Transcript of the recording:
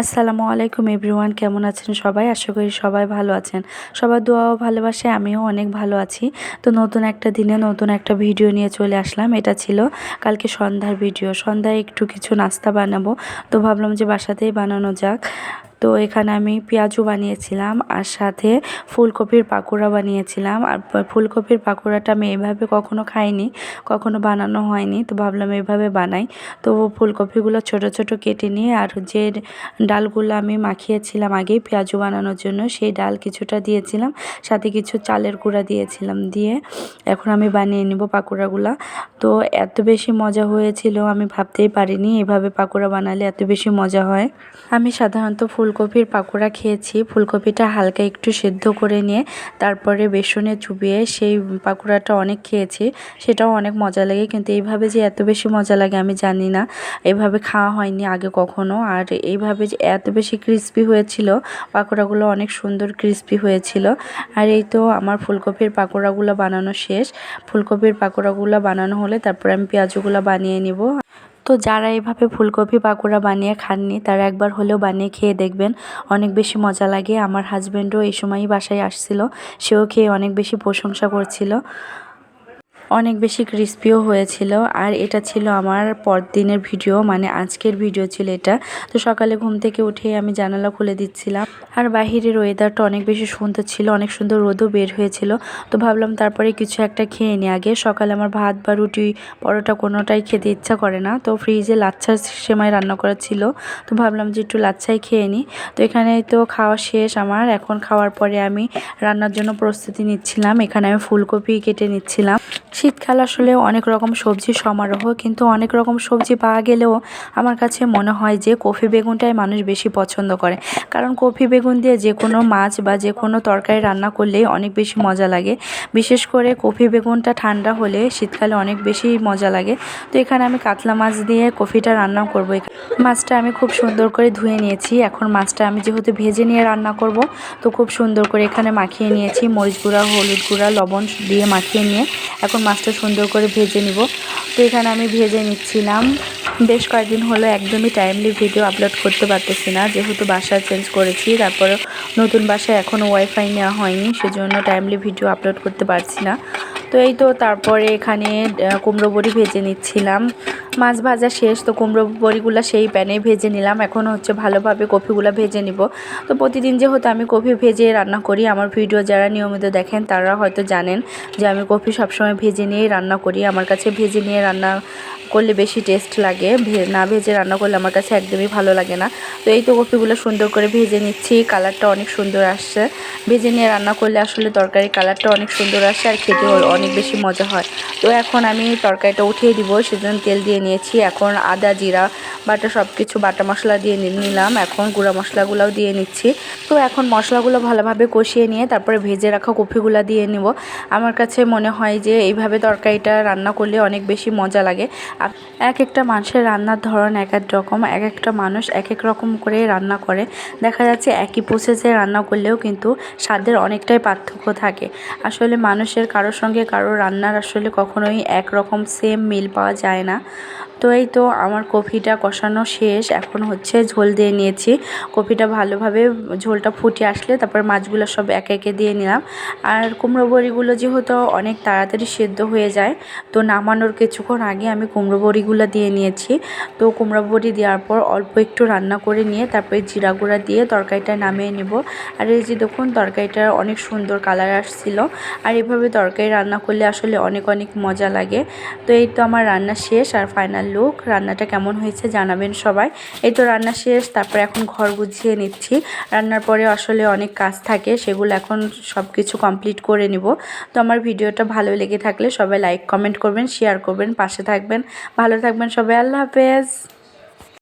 আসসালামু আলাইকুম এভরিওয়ান, কেমন আছেন সবাই? আশা করি সবাই ভালো আছেন। সবার দোয়াও ভালোবাসে আমিও অনেক ভালো আছি। তো নতুন একটা দিনে নতুন একটা ভিডিও নিয়ে চলে আসলাম। এটা ছিল কালকে সন্ধ্যার ভিডিও। সন্ধ্যায় একটু কিছু নাস্তা বানাবো। তো ভাবলাম যে বাসাতেই বানানো যাক। তো এখানে আমি পেঁয়াজও বানিয়েছিলাম আর সাথে ফুলকপির পাকোড়া বানিয়েছিলাম। আর ফুলকপির পাকোড়াটা আমি এভাবে কখনো খাইনি, কখনো বানানো হয়নি, তো ভাবলাম এভাবে বানাই। তো ফুলকপিগুলো ছোট ছোট কেটে নিয়ে আর যে ডালগুলো আমি মাখিয়েছিলাম আগেই পেঁয়াজু বানানোর জন্য, সেই ডাল কিছুটা দিয়েছিলাম, সাথে কিছু চালের গুঁড়া দিয়েছিলাম দিয়ে এখন আমি বানিয়ে নিব পাকোড়াগুলো। তো এত বেশি মজা হয়েছিল আমি ভাবতেই পারিনি এভাবে পাকোড়া বানালে এত বেশি মজা হয়। আমি সাধারণত ফুলকপির পাকোড়া খেয়েছি। ফুলকপিটা হালকা একটু সেদ্ধ করে নিয়ে তারপরে বেসনে চুবিয়ে সেই পাকোড়াটা অনেক খেয়েছি। সেটাও অনেক মজা লাগে, কিন্তু এইভাবে যে এত বেশি মজা লাগে আমি জানি না। এভাবে খাওয়া হয়নি আগে কখনো। আর এইভাবে যে এত বেশি ক্রিস্পি হয়েছিল, পাকোড়াগুলো অনেক সুন্দর ক্রিস্পি হয়েছিল। আর এই তো আমার ফুলকপির পাকোড়াগুলো বানানো শেষ। ফুলকপির পাকোড়াগুলো বানানো হলে তারপরে আমি পেঁয়াজগুলো বানিয়ে নিব। তো যারা এভাবে ফুলকপি পাকোড়া বানিয়ে খাননি, তারা একবার হলেও বানিয়ে খেয়ে দেখবেন। অনেক বেশি মজা লাগে। আমার হাজব্যান্ডও এই সময়ই বাসায় আসছিল। সেও খেয়ে অনেক বেশি প্রশংসা করছিল। অনেক বেশি ক্রিস্পিও হয়েছিল। আর এটা ছিল আমার পরদিনের ভিডিও মানে আজকের ভিডিও ছিল এটা। তো সকালে ঘুম থেকে উঠে আমি জানালা খুলে দিচ্ছিলাম। আর বাহিরের ওয়েদারটা অনেক বেশি সুন্দর ছিল, অনেক সুন্দর রোদও বের হয়েছিল। তো ভাবলাম তারপরে কিছু একটা খেয়ে নিই আগে। সকালে আমার ভাত বা রুটি, পরোটা কোনোটাই খেতে ইচ্ছা করে না। তো ফ্রিজে লাচ্ছার সেমাই রান্না করা ছিল। তো ভাবলাম যে একটু লাচ্ছাই খেয়ে নিই তো এখানে তো খাওয়া শেষ আমার। এখন খাওয়ার পরে আমি রান্নার জন্য প্রস্তুতি নিচ্ছিলাম। এখানে আমি ফুলকপি কেটে নিচ্ছিলাম। শীতকাল আসলে অনেক রকম সবজি সমারোহ, কিন্তু অনেক রকম সবজি পাওয়া গেলেও আমার কাছে মনে হয় যে কফি বেগুনটাই মানুষ বেশি পছন্দ করে। কারণ কফি বেগুন দিয়ে যে কোনো মাছ বা যে কোনো তরকারি রান্না করলেই অনেক বেশি মজা লাগে। বিশেষ করে কফি বেগুনটা ঠান্ডা হলে শীতকালে অনেক বেশি মজা লাগে। তো এখানে আমি কাতলা মাছ দিয়ে কফিটা রান্না করব। মাছটা আমি খুব সুন্দর করে ধুয়ে নিয়েছি। এখন মাছটা আমি যেহেতু ভেজে নিয়ে রান্না করব, তো খুব সুন্দর করে এখানে মাখিয়ে নিয়েছি। মরিচ গুঁড়া, হলুদ গুঁড়া, লবণ দিয়ে মাখিয়ে নিয়ে এখন মাছটা সুন্দর করে ভেজে নিব। তো এখানে আমি ভেজে নিচ্ছিলাম। বেশ কয়েকদিন হলো একদমই টাইমলি ভিডিও আপলোড করতে পারতেছি না। যেহেতু বাসা চেঞ্জ করেছি তারপরে নতুন বাসায় এখনও ওয়াইফাই নেওয়া হয়নি, সেজন্য টাইমলি ভিডিও আপলোড করতে পারছি না। তো এই তো তারপরে এখানে কুমড়ো বড়ি ভেজে নিচ্ছিলাম। মাছ ভাজা শেষ, তো কুমড়ো বড়িগুলো সেই প্যানে ভেজে নিলাম। এখন হচ্ছে ভালোভাবে কফিগুলো ভেজে নিব। তো প্রতিদিন যেহেতু আমি কফি ভেজে রান্না করি, আমার ভিডিও যারা নিয়মিত দেখেন তারা হয়তো জানেন যে আমি কফি সবসময় ভেজে নিয়েই রান্না করি। আমার কাছে ভেজে নিয়ে রান্না করলে বেশি টেস্ট লাগে। না ভেজে রান্না করলে আমার কাছে একদমই ভালো লাগে না। তো এই তো কপিগুলো সুন্দর করে ভেজে নিচ্ছি। কালারটা অনেক সুন্দর আসছে। ভেজে নিয়ে রান্না করলে আসলে তরকারি কালারটা অনেক সুন্দর আসে আর খেতে অনেক বেশি মজা হয়। তো এখন আমি তরকারিটা উঠিয়ে দিব, সেজন্য তেল দিয়ে নিয়েছি। এখন আদা, জিরা, বাটা সব কিছু বাটা মশলা দিয়ে নিলাম। এখন গুঁড়া মশলাগুলোও দিয়ে নিচ্ছি। তো এখন মশলাগুলো ভালোভাবে কষিয়ে নিয়ে তারপরে ভেজে রাখা কফিগুলো দিয়ে নিব। আমার কাছে মনে হয় যে এইভাবে তরকারিটা রান্না করলে অনেক বেশি মজা লাগে। এক একটা মানুষের রান্নার ধরন এক এক রকম, এক একটা মানুষ এক এক রকম করে রান্না করে। দেখা যাচ্ছে একই প্রসেসে রান্না করলেও কিন্তু স্বাদের অনেকটাই পার্থক্য থাকে। আসলে মানুষের কারোর সঙ্গে কারও রান্নার আসলে কখনোই একরকম সেম মিল পাওয়া যায় না। তো এই তো আমার কফিটা কষানো শেষ, এখন হচ্ছে ঝোল দিয়ে নিয়েছি। কফিটা ভালোভাবে ঝোলটা ফুটে আসলে তারপর মাছগুলো সব একে একে দিয়ে নিলাম। আর কুমড়ো বড়িগুলো যেহেতু অনেক তাড়াতাড়ি সেদ্ধ হয়ে যায়, তো নামানোর কিছুক্ষণ আগে আমি কুমড়ো বড়িগুলো দিয়ে নিয়েছি। তো কুমড়ো বড়ি দেওয়ার পর অল্প একটু রান্না করে নিয়ে তারপরে জিরা গুঁড়া দিয়ে তরকারিটা নামিয়ে নেব। আর এই যে দেখুন, তরকারিটার অনেক সুন্দর কালার আসছিল। আর এভাবে তরকারি রান্না করলে আসলে অনেক অনেক মজা লাগে। তো এই তো আমার রান্না শেষ আর ফাইনাল লুক রান্নাটা কেমন হয়েছে জানাবেন সবাই। এই তো রান্না শেষ, তারপরে এখন ঘর গুছিয়ে নিচ্ছি। রান্নার পরে আসলে অনেক কাজ থাকে, সেগুলো এখন সব কিছু কমপ্লিট করে নিব। তো আমার ভিডিওটা ভালো লেগে থাকলে সবাই লাইক কমেন্ট করবেন শেয়ার করবেন, পাশে থাকবেন। ভালো থাকবেন সবাই, আল্লাহ হাফেজ।